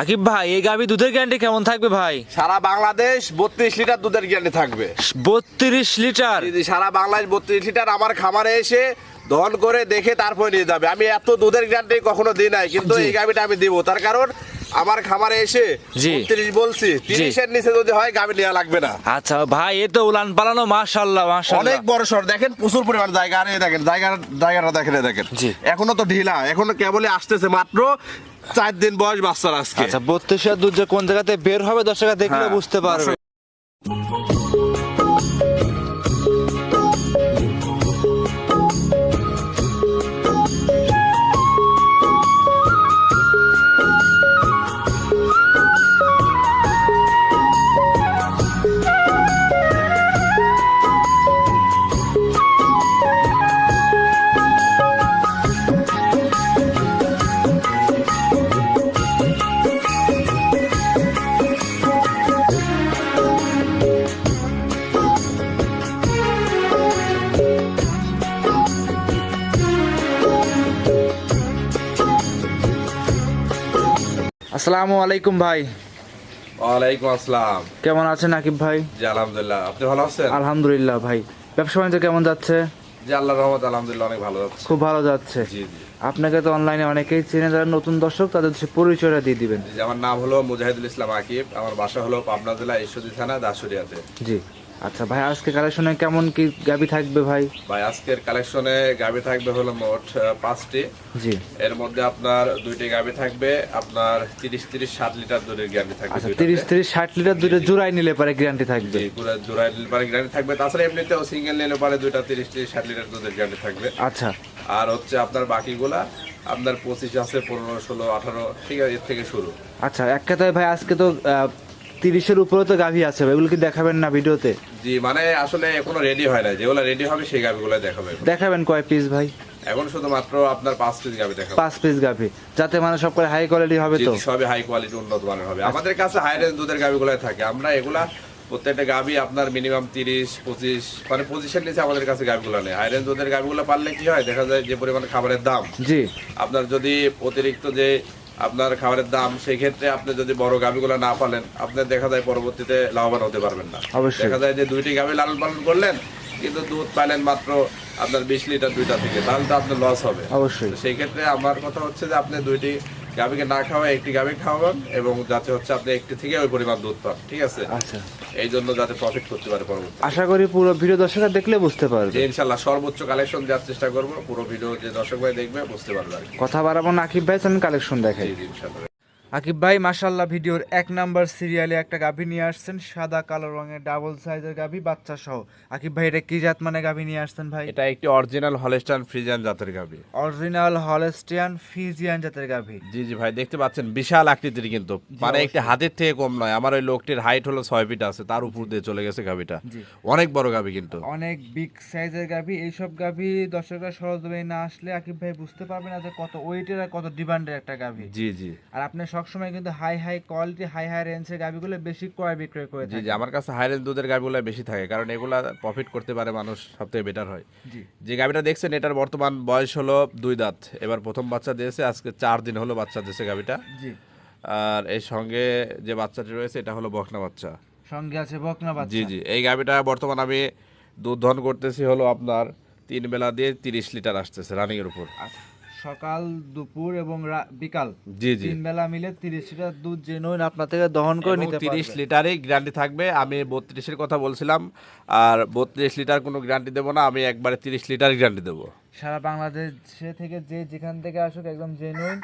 আকিব ভাই এই গাভি দুধের গ্যারান্টি কেমন থাকবে ভাই? সারা বাংলাদেশ বত্রিশ লিটার দুধের গ্যারান্টি থাকবে। বত্রিশ লিটার? সারা বাংলাদেশ বত্রিশ লিটার আমার খামারে এসে দহন করে দেখে তারপরে নিয়ে যাবে। আমি এত দুধের গ্যারান্টি কখনো দিই নাই কিন্তু এই গাভিটা আমি দিব। তার কারণ আমার খামারে এসে। তিরিশ বলছি তিরিশের নিচে যদি হয় গাভি নেওয়া লাগবে না। আচ্ছা ভাই এ তো উলান পালানো মাশাল্লাহ মাশাল্লাহ অনেক বড় সর দেখেন প্রচুর পরিমাণ জায়গা। আর দেখেন জায়গা জায়গাটা দেখেন দেখেন। এখনও তো ঢিলা এখনও কেবলই আসতেছে মাত্র চার দিন বয়স বাচ্চার আজকে। আচ্ছা বত্রিশ হাজার দুধ যে কোন জায়গাতে বের হবে দশ টাকা দেখলে হ্যাঁ, বুঝতে পারবে। আসসালামু আলাইকুম ভাই। ওয়ালাইকুম আসসালাম। কেমন আছেন আকিব ভাই? জি আলহামদুলিল্লাহ। আপনি ভালো আছেন? আলহামদুলিল্লাহ ভাই। ব্যবসা বাণিজ্য কেমন যাচ্ছে? জি আল্লাহর রহমত আলহামদুলিল্লাহ অনেক ভালো যাচ্ছে। খুব ভালো যাচ্ছে। জি জি। আপনাকে তো অনলাইনে অনেকেই চেনে যারা নতুন দর্শক তাদের পরিচয়টা দিয়ে দিবেন। জি, আমার নাম হলো মুজাহিদুল ইসলাম আকিব। আমার বাসা হলো পাবনা জেলা ঈশ্বরদী থানা দাসুরিয়াতে জি। আচ্ছা ভাই আজকে কালেকশনে কেমন কি গাবি থাকবে ভাই? ভাই আজকের কালেকশনে গাবি থাকবে হলো মোট পাঁচটি। জি। এর মধ্যে আপনার দুইটি গাবি থাকবে আপনার তিরিশ তিরিশ সাত লিটার দুধের গ্যারান্টি থাকবে আচ্ছা দুইটাতে। তিরিশ তিরিশ ষাট লিটার দুটো জোড়াই নিলে পারে গ্যারান্টি থাকবে? জি পুরো জোড়াই লিটার গ্যারান্টি থাকবে। তাছাড়া এমনিতেও সিঙ্গেল নিলে পারে দুইটা তিরিশ তিরিশ ষাট লিটার দুধের গ্যারান্টি থাকবে। আচ্ছা। আর হচ্ছে আপনার বাকিগুলা আপনার পঁচিশ আছে পনেরো ষোলো আঠারো ঠিক আছে এর থেকে শুরু। আচ্ছা এক কথায় ভাই আজকে তো তিরিশের উপরে তো গাভি আছে ভাই এগুলো কি দেখাবেন না ভিডিওতে? জি মানে আসলে এখনও রেডি হয় না যেগুলো রেডি হবে সেই গাবিগুলো দেখাবে দেখাবেন কয় পিস ভাই? এখন শুধুমাত্র আপনার পাঁচ পিস গাবি দেখাবে। পাঁচ পিস গাভি যাতে মানে সব করে হাই কোয়ালিটি হবে তো। সবই হাই কোয়ালিটি উন্নত মানের হবে। আমাদের কাছে হাই রেঞ্জ দুধের গাবিগুলো থাকে। আমরা এগুলা প্রত্যেকটা গাবি আপনার মিনিমাম তিরিশ পঁচিশ মানে পঁচিশের নিচে আমাদের কাছে গাবিগুলো নেই। হাই রেঞ্জ দুধের গাবিগুলো পারলে কি হয়? দেখা যায় যে পরিমাণে খাবারের দাম। জি। আপনার যদি অতিরিক্ত যে আপনার খাবারের দাম সেই ক্ষেত্রে আপনি যদি বড় গাভিগুলো না পালেন আপনি দেখা যায় পরবর্তীতে লাভবান হতে পারবেন না। দেখা যায় যে দুইটি গাভি লালন পালন করলেন কিন্তু দুধ পাইলেন মাত্র আপনার বিশ লিটার দুইটা থেকে তাহলে তো আপনার লস হবে। অবশ্যই। সেই ক্ষেত্রে আমার কথা হচ্ছে যে আপনি দুইটি গাভিকে না খাওয়া একটি গাভি খাওয়ান এবং যাতে হচ্ছে আপনি একটি থেকে ওই পরিমাণ দুধ পান ঠিক আছে? আচ্ছা। এই জন্য যাতে প্রফিট করতে পারে পরবর্তী আশা করি পুরো ভিডিও দর্শকরা দেখলে বুঝতে যে পারবে ইনশাল্লাহ সর্বোচ্চ কালেকশন দেওয়ার চেষ্টা করব পুরো ভিডিও যে দর্শক ভাই দেখবে বুঝতে পারবে কথা বাড়াবো না আকিব ভাই আমি কালেকশন দেখাই। ইনশাআল্লাহ। আকিব ভাই মাশাল্লাহ ভিডিওর এক নাম্বার সিরিয়ালে একটা গাভী নিয়ে আসছেন সাদা কালো রঙের ডাবল সাইজের গাভী বাচ্চা সহ। আকিব ভাই এটা কি জাত মানে গাভী নিয়ে আসছেন ভাই? এটা একটি অরিজিনাল হলেস্টান ফ্রিজিয়ান জাতের গাভি। অরিজিনাল হলস্টিয়ান ফ্রিজিয়ান জাতের গাভী। জি জি ভাই দেখতে পাচ্ছেন বিশাল আকৃতির কিন্তু। মানে একটি হাতের থেকে কম নয়। আমার ওই লোকটির হাইট হলো ছয় ফিট আছে তার উপর দিয়ে চলে গেছে গাভিটা। জি। অনেক বড় গাভি কিন্তু। অনেক বিগ সাইজের গাভী। এইসব গাভী দর্শকরা সহজভাবে না আসলে আকিব ভাই বুঝতে পারবে না যে কত ওয়েটের আর কত ডিমান্ডের একটা গাভী। জি জি। আর আপনি সবসময় কিন্তু high high quality high high রেঞ্জের গাভীগুলো বেশি ক্রয় বিক্রয় করে জি জি আমার কাছে হাই রেঞ্জ দুধের গাভিগুলো বেশি থাকে কারণ এগুলা প্রফিট করতে পারে মানুষ সব থেকে বেটার হয়। জি। যে গাভিটা দেখছেন এটার বর্তমান বয়স হলো দুই দাঁত। এবার প্রথম বাচ্চা দিয়েছে আজকে চার দিন হলো বাচ্চা দিয়েছে গাভিটা। জি। আর এর সঙ্গে যে বাচ্চাটি রয়েছে এটা হলো বকনা বাচ্চা। সঙ্গে আছে বকনা বাচ্চা। জি জি এই গাভিটা বর্তমান আমি দুধ ধন করতেছি হলো আপনার তিন বেলা দিয়ে তিরিশ লিটার আসতেছে রানিং এর উপর। আচ্ছা, সকাল দুপুর এবং বিকাল। জি জি। তিন বেলা মিলে তিরিশ লিটার দুধ জেনুইন আপনার থেকে দহন করে নিতে তিরিশ পারবে লিটারই গ্যারান্টি থাকবে। আমি বত্রিশের কথা বলছিলাম। আর বত্রিশ লিটার কোনো গ্যারান্টি দেবো না। আমি একবারে তিরিশ লিটার গ্যারান্টি দেবো। সারা বাংলাদেশে থেকে যে যেখান থেকে আসুক একদম জেনুইন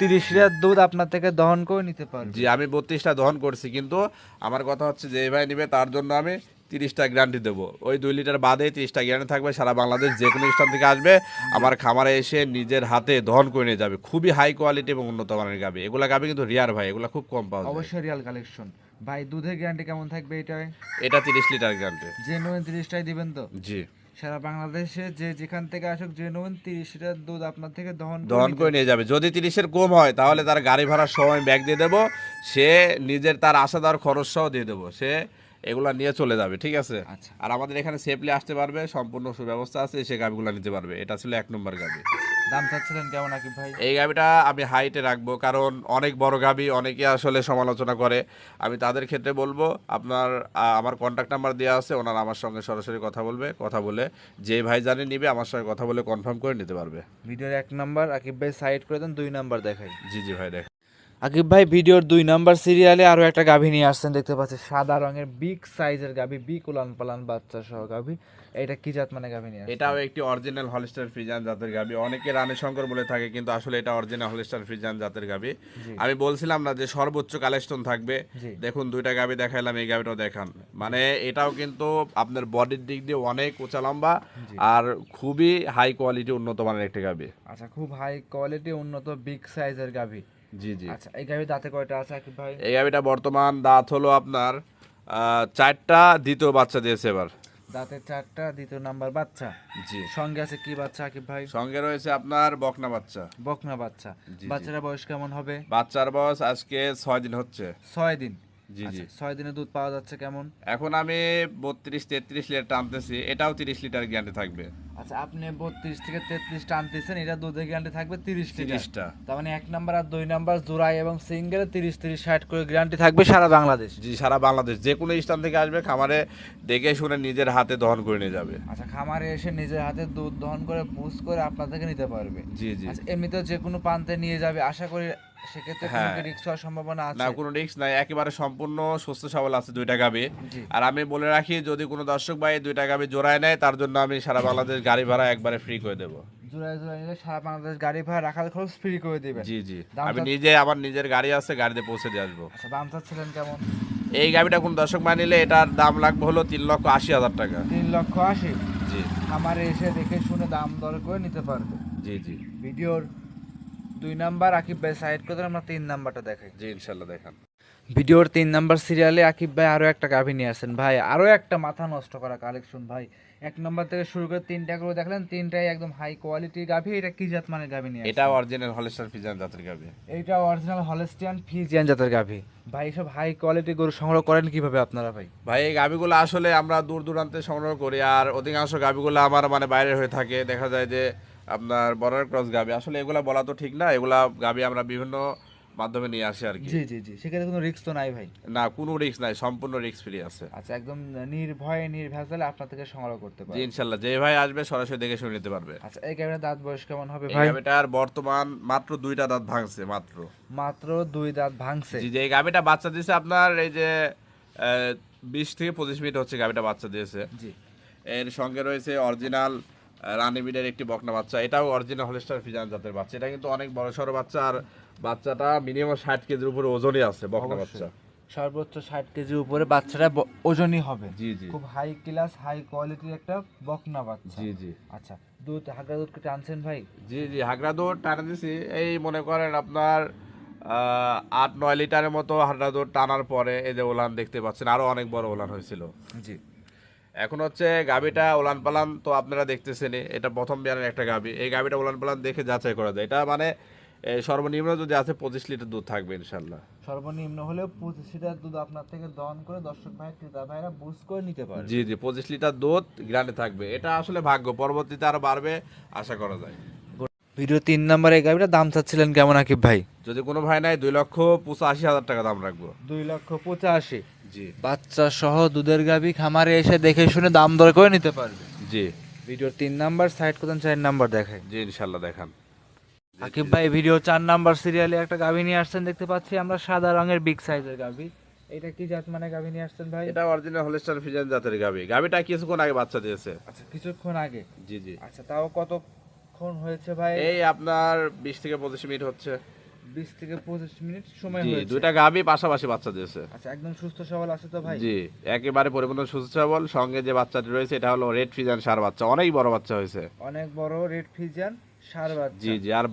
তিরিশ লিটার দুধ আপনার থেকে দহন করে নিতে পারবে। জি আমি বত্রিশটা দহন করছি। কিন্তু আমার কথা হচ্ছে যে ভাই নিবে তার জন্য আমি তিরিশটা গ্যারান্টি দেবো। ওই দুই লিটার বাদে তিরিশটা গ্যারান্টি থাকবে সারা বাংলাদেশ যে কোনো স্থান থেকে আসবে আমার খামারে এসে নিজের হাতে দহন করে নিয়ে যাবে। খুবই হাই কোয়ালিটি এবং উন্নত মানের গাবি। এগুলা গাবি কিন্তু রিয়ার ভাই এগুলো খুব কম পাওয়া যায়। অবশ্যই রিয়াল কালেকশন ভাই দুধের গ্যারান্টি কেমন থাকবে এটাই এটা তিরিশ লিটার গ্যারান্টি জেনুইন তিরিশটাই দিবেন তো? জি। সারা বাংলাদেশে যে যেখান থেকে আসুক জেনুইন তিরিশ লিটার দুধ আপনার থেকে দহন দহন করে নিয়ে যাবে। যদি তিরিশের কম হয় তাহলে তার গাড়ি ভাড়ার সময় ব্যাগ দিয়ে দেবো। সে নিজের তার আসা দেওয়ার খরচ সহ দিয়ে দেবো। সে এগুলা নিয়ে চলে যাবে ঠিক আছে? আচ্ছা। আর আমাদের এখানে সেফলি আসতে পারবে সম্পূর্ণ সুব্যবস্থা আছে সে গাভিগুলো নিতে পারবে। এটা ছিল এক নম্বর গাভি দাম চাচ্ছিলেন কেমন আকিব ভাই? এই গাভিটা আমি হাইটে রাখব কারণ অনেক বড় গাভি অনেকে আসলে সমালোচনা করে। আমি তাদের ক্ষেত্রে বলব আপনার আমার কন্ট্যাক্ট নাম্বার দেওয়া আছে ওনার আমার সঙ্গে সরাসরি কথা বলবে কথা বলে যে ভাই জানে নিবে আমার সঙ্গে কথা বলে কনফার্ম করে নিতে পারবে। ভিডিওর এক নাম্বার আকিব ভাই সাইড করে দেন দুই নাম্বার দেখাই। জি জি ভাই দেখ। আকিব ভাই ভিডিওর দুই নাম্বার সিরিয়ালে আরও একটা গাভী নিয়ে আসছেন দেখতে পাচ্ছি। সাদা রঙের বিগ সাইজের গাভী বিগ উলান পালান বাচ্চা সহ গাভী। এটা কি জাত মানে গাভী নিয়ে এটাও একটি অরিজিনাল হলিস্টার ফ্রিজান জাতের গাবি অনেকে রানী শঙ্কর বলে থাকে কিন্তু আসলে এটা অরিজিনাল হলিস্টার ফ্রিজান জাতের জি। আমি বলছিলাম না যে সর্বোচ্চ কালেকশন থাকবে। দেখুন দুইটা গাবি দেখাইলাম এই গাবিটাও দেখান। মানে এটাও কিন্তু আপনার বডির দিক দিয়ে অনেক উঁচা লম্বা আর খুবই হাই কোয়ালিটি উন্নত মানের একটি গাবি আচ্ছা খুব হাই কোয়ালিটি উন্নত বিগ সাইজের গাভী। জি জি। আচ্ছা এই গাভী দাঁতে কয়টা আছে আকিব ভাই? এই গাবিটা বর্তমান দাঁত হলো আপনার চারটা দ্বিতীয় বাচ্চা দিয়েছে এবার। দাঁতে চারটা দ্বিতীয় নাম্বার বাচ্চা। জি। সঙ্গে আছে কি বাচ্চা আকিব ভাই? সঙ্গে রয়েছে আপনার বকনা বাচ্চা। বকনা বাচ্চা। বাচ্চারা বয়স কেমন হবে? বাচ্চার বয়স আজকে ছয় দিন হচ্ছে। ছয় দিন? জি জি। আচ্ছা, ছয় দিনে দুধ পাওয়া যাচ্ছে কেমন? এখন আমি বত্রিশ তেত্রিশ লিটার টানতেছি এটাও তিরিশ লিটার গ্যারান্টি থাকবে। আচ্ছা আপনি বত্রিশ থেকে তেত্রিশ টানতেছেন এটা দুধের গ্যারান্টি থাকবে তিরিশ তিরিশটা। তার মানে এক নাম্বার আর দুই নাম্বার জোড়াই এবং সিঙ্গেলে তিরিশ তিরিশ ষাট করে গ্যারান্টি থাকবে সারা বাংলাদেশ। জি সারা বাংলাদেশ। যে কোনো স্থান থেকে আসবে খামারে দেখে শুনে নিজের হাতে দহন করে নিয়ে যাবে। আচ্ছা খামারে এসে নিজের হাতে দুধ দহন করে বুঝ করে আপনার থেকে নিতে পারবে। জি জি। আচ্ছা এমনিতেও যে কোনো প্রান্তে নিয়ে যাবে আশা করি সেক্ষেত্রে হ্যাঁ। রিক্স হওয়ার সম্ভাবনা আছে? না কোনো রিস্ক নাই। একেবারে সম্পূর্ণ সুস্থ সবল আছে দুইটা গাবি আর আমি বলে রাখি যদি কোনো দর্শক ভাই দুইটা গাবি জোড়ায় নেয় তার জন্য আমি সারা বাংলাদেশ গাড়ি ভাড়া একবারে ফ্রি করে দেবো। জোড়ায় জোড়ায় নিলে সারা বাংলাদেশ গাড়ি ভাড়া রাখার খরচ ফ্রি করে দিবেন। জি জি। আমি নিজে আমার নিজের গাড়ি আছে গাড়িতে পৌঁছে দিয়ে আসব। আচ্ছা দাম চাচ্ছিলেন কেমন? এই গাবিটা কোন দর্শক ভাই নিলে এটার দাম লাগবে হলো তিন লক্ষ আশি হাজার টাকা। তিন লক্ষ আশি? জি। খামারে এসে দেখে শুনে দাম দর করে নিতে পারবে। জি জি। ভিডিওর দুই নাম্বার আকিব ভাই সাইড করে আমরা তিন নাম্বারটা দেখাই। জি ইনশাল্লাহ দেখান। ভিডিওর তিন নাম্বার সিরিয়ালে আকিব ভাই আরও একটা গাভী নিয়ে আসেন ভাই আরও একটা মাথা নষ্ট করা কালেকশন ভাই। এক নাম্বার থেকে শুরু করে তিনটা করে দেখলেন তিনটাই একদম হাই কোয়ালিটির গাভী। এটা কি জাত মানে গাভী নিয়ে এটা অরিজিনাল হলিস্টার ফিজান জাতের গাবি এটা অরিজিনাল হলেস্টিয়ান ফিজিয়ান জাতের গাভী। ভাই সব হাই কোয়ালিটি গরু সংগ্রহ করেন কীভাবে আপনারা ভাই? ভাই এই গাবিগুলো আসলে আমরা দূর দূরান্তে সংগ্রহ করি আর অধিকাংশ গাবিগুলো আমার মানে বাইরে হয়ে থাকে। দেখা যায় যে আপনার বর্ডার ক্রস গাবি। আসলে এগুলা বলা তো ঠিক না এগুলা গাবি আমরা বিভিন্ন মাধ্যমে নিয়ে আসি আর কি। জি জি জি। সেক্ষেত্রে কোনো রিস্ক তো নাই ভাই? না কোনো রিস্ক নাই সম্পূর্ণ রিস্ক ফ্রি আছে। আচ্ছা একদম নির্ভয়ে নির্ভেজালে আপনার থেকে সংগ্রহ করতে জি পারেন ইনশাল্লাহ। যে ভাই আসবে সরাসরি দেখে শুনে নিতে পারবে। আচ্ছা এই গাভীর দাঁত বয়স কেমন হবে এই ভাই? গাবিটার বর্তমান মাত্র দুইটা দাঁত ভাঙছে মাত্র। মাত্র দুই দাঁত ভাঙছে? জি যে এই গাবিটা বাচ্চা দিয়েছে আপনার এই যে বিশ থেকে পঁচিশ মিনিট হচ্ছে গাবিটা বাচ্চা দিয়েছে। জি। এর সঙ্গে রয়েছে অরিজিনাল রানিবিডের একটি বকনা বাচ্চা। এটাও অরিজিনাল হলিস্টার ফিজান জাতের বাচ্চা। এটা কিন্তু অনেক বড় সড়ো বাচ্চা আর বাচ্চাটা মিনিমাম ষাট কেজির উপরে ওজনই আছে বকনা বাচ্চা। সর্বোচ্চ ষাট কেজির উপরে বাচ্চাটা ওজনই হবে। জি জি। খুব হাই ক্লাস হাই কোয়ালিটির একটা বকনা বাচ্চা। জি জি। আচ্ছা দুধ হাগা দুধ কেটে আনছেন ভাই? জি জি হাগরা দুধ টানা দিছি। এই মনে করেন আপনার আহ, আট নয় লিটারের মতো হাগরা দুধ টানার পরে এই যে ওলান দেখতে পাচ্ছেন আরও অনেক বড় ওলান হয়েছিল। জি। এখন হচ্ছে গাবিটা ওলান পালান তো আপনারা দেখতেছেন এটা প্রথম বিয়ারের একটা গাবি। এই গাবিটা ওলান পালান দেখে যাচাই করা যায়। এটা মানে সর্বনিম্ন যদি আছে পঁচিশ লিটার দুধ থাকবে ইনশাল্লাহ সর্বনিম্ন হলেও পঁচিশ লিটার দুধ আপনার থেকে দহন করে দর্শক ভাই ক্রেতা ভাইরা বুঝ করে নিতে পারে জি জি পঁচিশ লিটার দুধ গ্রান্ডে থাকবে। এটা আসলে ভাগ্য পরবর্তীতে আরও বাড়বে আশা করা যায়। ভিডিও তিন নম্বরে এই গাভিটা দাম চাচ্ছিলেন কেমন আকিব ভাই? যদি কোনো ভাই নাই দুই লক্ষ পঁচাশি হাজার টাকা দাম রাখব। দুই লক্ষ পঁচাশি। বাচ্চা সহ দুধের গাভি খামারে এসে দেখে শুনে দাম দর করে নিতে পারবে। জি। ভিডিওর তিন নাম্বার সাইড কোথান চার নাম্বার দেখায় জি ইনশাল্লাহ দেখান। আকিব ভাই ভিডিও চার নাম্বার সিরিয়ালে একটা গাভি নিয়ে আসছেন দেখতে পাচ্ছি আমরা সাদা রঙের বিগ সাইজের গাভি। এটা কি জাত মানে গাভি নিয়ে আসছেন ভাই? এটা অরিজিনাল হলিস্টার ফিজান জাতের গাবি গাবিটা কিছুক্ষণ আগে বাচ্চা দিয়েছে। আচ্ছা কিছুক্ষণ আগে? জি জি। আচ্ছা তাও কতক্ষণ হয়েছে ভাই? এই আপনার বিশ থেকে পঁচিশ মিনিট হচ্ছে। বিশ থেকে পঁচিশ মিনিট সময় জি হয়েছে। দুইটা গাবি পাশাপাশি বাচ্চা দিয়েছে। আচ্ছা একদম সুস্থ সবল আছে তো ভাই? জি একেবারে পরিপূর্ণ সুস্থ সবল। সঙ্গে যে বাচ্চাটি রয়েছে এটা হলো রেড ফিজান সার বাচ্চা। অনেক বড় বাচ্চা হয়েছে। অনেক বড় রেড ফিজিয়ান সার বাচ্চা। জি জি আর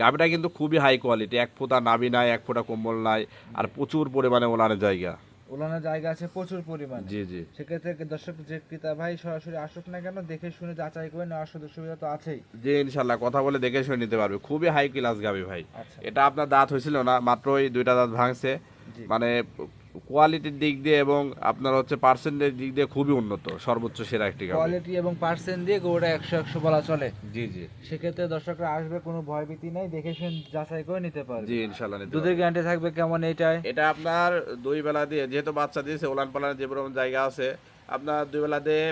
গাবিটা কিন্তু খুবই হাই কোয়ালিটি এক ফোঁটা নাবি নাই এক ফোঁটা কম্বল নাই আর প্রচুর পরিমাণে ওলানের জায়গা। ওলানোর জায়গা আছে প্রচুর পরিমাণে। জি জি। সেক্ষেত্রে দর্শক যে ক্রেতা ভাই সরাসরি আসুক না কেন দেখে শুনে যাচাই করে নেওয়ার সুযোগ সুবিধা তো আছেই। জি ইনশাল্লাহ কথা বলে দেখে শুনে নিতে পারবে। খুবই হাই ক্লাস গাবি ভাই। আচ্ছা। এটা আপনার দাঁত হয়েছিল না মাত্র ওই দুইটা দাঁত ভাঙছে। মানে কোয়ালিটির দিক দিয়ে এবং আপনার হচ্ছে পার্সেন্টের দিক দিয়ে খুবই উন্নত সর্বোচ্চ সেরা একটি গাভী। কোয়ালিটি এবং পার্সেন্ট দিয়ে গরুটা একশো একশো বলা চলে। জি জি। সেক্ষেত্রে দর্শকরা আসবে কোনো ভয়ভীতি নাই দেখে শুনে যাচাই করে নিতে পারবে। জি ইনশাল্লাহ নিতে দুধের গ্যারান্টি থাকবে কেমন এটাই এটা আপনার দুই বেলা দিয়ে যেহেতু বাচ্চা দিয়েছে ওলান পালানের যে রকম জায়গা আছে আপনার দুই বেলা দিয়ে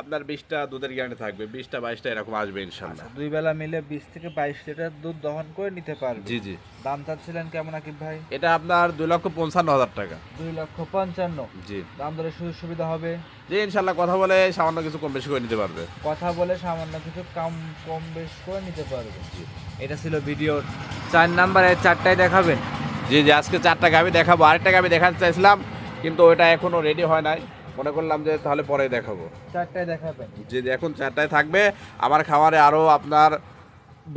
আপনার বিশটা দুধের গ্যারান্টি থাকবে বিশটা বাইশটা এরকম আসবে ইনশাল্লাহ। দুই বেলা মিলে বিশ থেকে বাইশ লিটার দুধ দহন করে নিতে পারবে। জি জি। দাম চাচ্ছিলেন কেমন আকিব ভাই? এটা আপনার দুই লক্ষ পঞ্চান্ন হাজার টাকা। দুই লক্ষ পঞ্চান্ন। জি। দাম দরে সুযোগ সুবিধা হবে? জি ইনশাল্লাহ কথা বলে সামান্য কিছু কম বেশি করে নিতে পারবে। কথা বলে সামান্য কিছু কম কম বেশি করে নিতে পারবে। জি। এটা ছিল ভিডিওর চার নাম্বারে চারটায় দেখাবেন। জি জি আজকে চারটা গাবি দেখাবো। আরেকটা গাবি দেখাতে চাইছিলাম কিন্তু ওটা এখনও রেডি হয় নাই। মনে করলাম যে তাহলে পরে দেখাবো। চারটায় দেখাবেন। যে এখন চারটায় থাকবে আমার খামারে আরও আপনার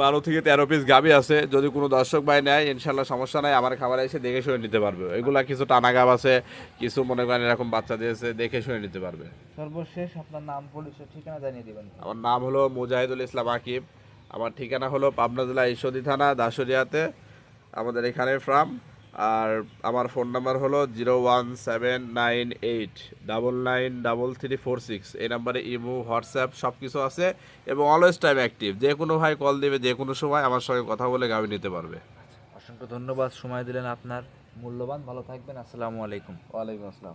বারো থেকে তেরো পিস গাবি আছে যদি কোনো দর্শক ভাই নেয় ইনশাল্লাহ সমস্যা নাই আমার খামারে এসে দেখে শুনে নিতে পারবে। এগুলা কিছু টানা গাব আছে কিছু মনে করেন এরকম বাচ্চা দিয়েছে দেখে শুনে নিতে পারবে। সর্বশেষ আপনার নাম পুলিশের ঠিকানা জানিয়ে দিবেন। আমার নাম হলো মুজাহিদুল ইসলাম আকিব। আমার ঠিকানা হলো পাবনা জেলা ঈশ্বরদী থানা দাসরিয়াতে আমাদের এখানে ফ্রাম আর আমার ফোন নাম্বার হলো zero one seven nine eight double nine double three four six. এই নাম্বারে ইমো হোয়াটসঅ্যাপ সব কিছু আছে এবং অলওয়েজ টাইম অ্যাক্টিভ যে কোনো ভাই কল দেবে যে কোনো সময় আমার সঙ্গে কথা বলে গাড়ি নিতে পারবে। অসংখ্য ধন্যবাদ সময় দিলেন আপনার মূল্যবান। ভালো থাকবেন আসসালামু আলাইকুম। ওয়ালাইকুম আসসালাম।